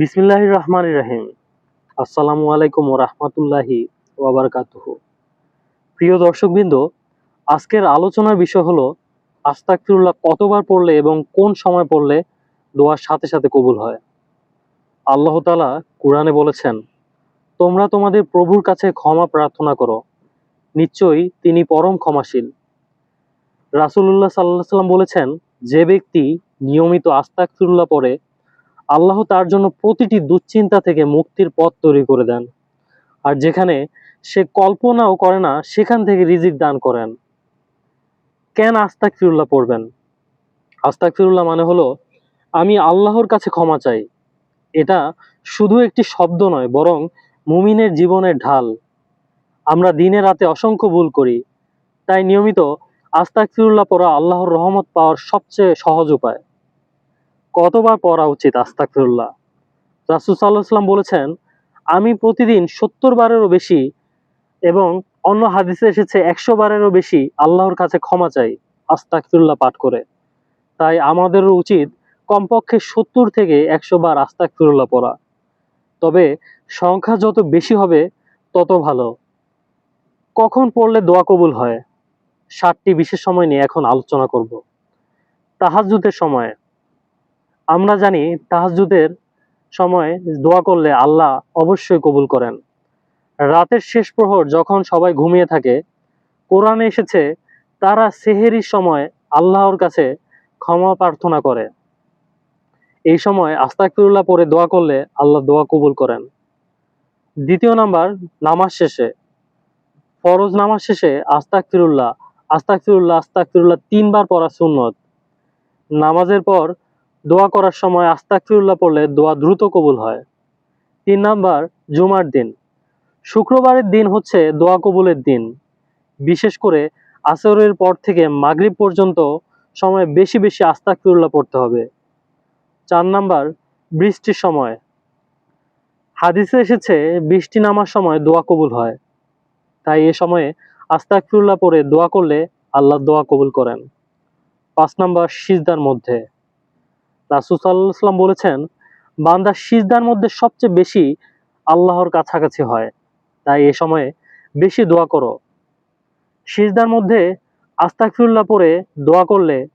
বিসমিল্লাহ রহমান রাহিম। আসসালামু আলাইকুম রহমতুল্লাহি ওয়াবারকাতুহ প্রিয় দর্শকবৃন্দ, আজকের আলোচনার বিষয় হলো আস্তাকফিরুল্লাহ কতবার পড়লে এবং কোন সময় পড়লে দোয়ার সাথে সাথে কবুল হয়? আল্লাহ তালা কোরআনে বলেছেন, তোমরা তোমাদের প্রভুর কাছে ক্ষমা প্রার্থনা করো। নিশ্চয়ই তিনি পরম ক্ষমাশীল। রাসূলুল্লাহ সাল্লাহ সাল্লাম বলেছেন, যে ব্যক্তি নিয়মিত আস্তাকফিরুল্লাহ পড়ে আল্লাহ তার জন্য প্রতিটি দুশ্চিন্তা থেকে মুক্তির পথ তৈরি করে দেন। আর যেখানে সে কল্পনাও করে না, সেখান থেকে রিজিক দান করেন। কেন আস্তাক ফিরুল্লাহ পড়বেন? আস্তাক ফিরুল্লাহ মানে হলো, আমি আল্লাহর কাছে ক্ষমা চাই। এটা শুধু একটি শব্দ নয়, বরং মুমিনের জীবনের ঢাল। আমরা দিনে রাতে অসংখ্য ভুল করি। তাই নিয়মিত আস্তাক ফিরুল্লাহ পড়া আল্লাহর রহমত পাওয়ার সবচেয়ে সহজ উপায়। কতবার পড়া উচিত আস্তাকফিরুল্লাহ রাসুল সাল্লাহ বলেছেন, আমি প্রতিদিন সত্তর বারেরও বেশি এবং অন্য হাদিসে এসেছে একশো বারেরও বেশি আল্লাহর কাছে ক্ষমা চাই আস্তাকফিরুল্লাহ পাঠ করে। তাই আমাদেরও উচিত কমপক্ষে সত্তর থেকে একশো বার আস্তাকফিরুল্লাহ পড়া। তবে সংখ্যা যত বেশি হবে, তত ভালো। কখন পড়লে দোয়া কবুল হয়? ষাটটি বিশেষ সময় নিয়ে এখন আলোচনা করব। তাহাজুদের সময় আমরা জানি তাহাজুদের সময় দোয়া করলে আল্লাহ অবশ্যই কবুল করেন। রাতের শেষ প্রহর যখন সবাই ঘুমিয়ে থাকে, কোরআনে এসেছে, তারা সেহেরির সময় আল্লাহর কাছে ক্ষমা প্রার্থনা করে। এই সময় আস্তাকফিরুল্লাহ পরে দোয়া করলে আল্লাহ দোয়া কবুল করেন। দ্বিতীয় নাম্বার, নামাজ শেষে। ফরজ নামাজ শেষে আস্তাকফিরুল্লাহ আস্তাকফিরুল্লাহ আস্তাকফিরুল্লাহ তিনবার পড়া সুন্নত। নামাজের পর দোয়া করার সময় আস্তাকফিরুল্লাহ পড়লে দোয়া দ্রুত কবুল হয়। তিন নাম্বার, জুমার দিন। শুক্রবারের দিন হচ্ছে দোয়া কবুলের দিন। বিশেষ করে আসরের পর থেকে মাগরিব পর্যন্ত সময় বেশি বেশি আস্তাকফিরুল্লাহ পড়তে হবে। চার নাম্বার, বৃষ্টির সময়। হাদিসে এসেছে, বৃষ্টি নামার সময় দোয়া কবুল হয়। তাই এ সময়ে আস্তাকফিরুল্লাহ পড়ে দোয়া করলে আল্লাহ দোয়া কবুল করেন। পাঁচ নাম্বার, সিজদার মধ্যে। রাসুল সাল্লাম বলেছেন, বান্দা সিজদার মধ্যে সবচেয়ে বেশি আল্লাহর কাছাকাছি হয়। তাই এ সময়ে বেশি দোয়া করো। সিজদার মধ্যে আস্তাকফিরুল্লাহ পরে দোয়া করলে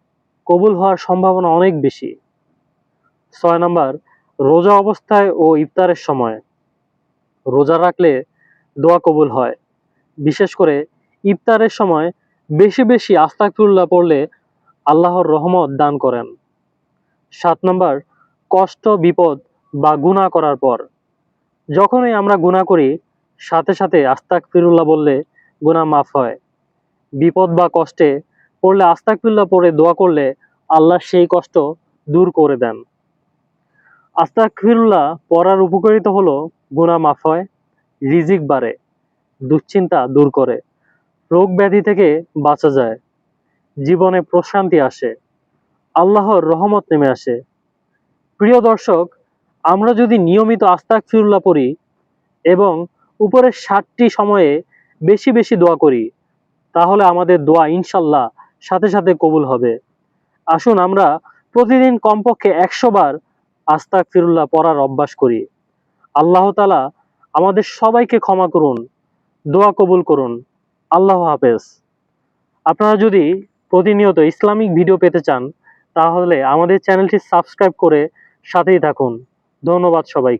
কবুল হওয়ার সম্ভাবনা অনেক বেশি। ছয় নাম্বার, রোজা অবস্থায় ও ইফতারের সময়। রোজা রাখলে দোয়া কবুল হয়। বিশেষ করে ইফতারের সময় বেশি বেশি আস্তাকফিরুল্লাহ পড়লে আল্লাহর রহমত দান করেন। সাত নম্বর, কষ্ট, বিপদ বা গুণা করার পর। যখনই আমরা গুণা করি, সাথে সাথে আস্তাক ফিরুল্লাহ বললে গুণা মাফ হয়। বিপদ বা কষ্টে পড়লে আস্তাক ফিরুল্লাহ পড়ে দোয়া করলে আল্লাহ সেই কষ্ট দূর করে দেন। আস্তাক ফিরুল্লাহ পড়ার উপকারিতা হলো গুণা মাফ হয়, রিজিক বাড়ে, দুশ্চিন্তা দূর করে, রোগ ব্যাধি থেকে বাঁচা যায়, জীবনে প্রশান্তি আসে। আল্লাহর রহমত নেমে আসে। প্রিয় দর্শক, আমরা যদি নিয়মিত আস্তাক ফিরুল্লাহ পড়ি এবং উপরের ষাটটি সময়ে বেশি বেশি দোয়া করি, তাহলে আমাদের দোয়া ইনশাল্লাহ সাথে সাথে কবুল হবে। আসুন আমরা প্রতিদিন কমপক্ষে একশো বার আস্তাক ফিরুল্লাহ পড়ার অভ্যাস করি। আল্লাহ তালা আমাদের সবাইকে ক্ষমা করুন, দোয়া কবুল করুন। আল্লাহ হাফেজ। আপনারা যদি প্রতিনিয়ত ইসলামিক ভিডিও পেতে চান তাহলে আমাদের চ্যানেলটি সাবস্ক্রাইব করে সাথেই থাকুন। ধন্যবাদ সবাইকে।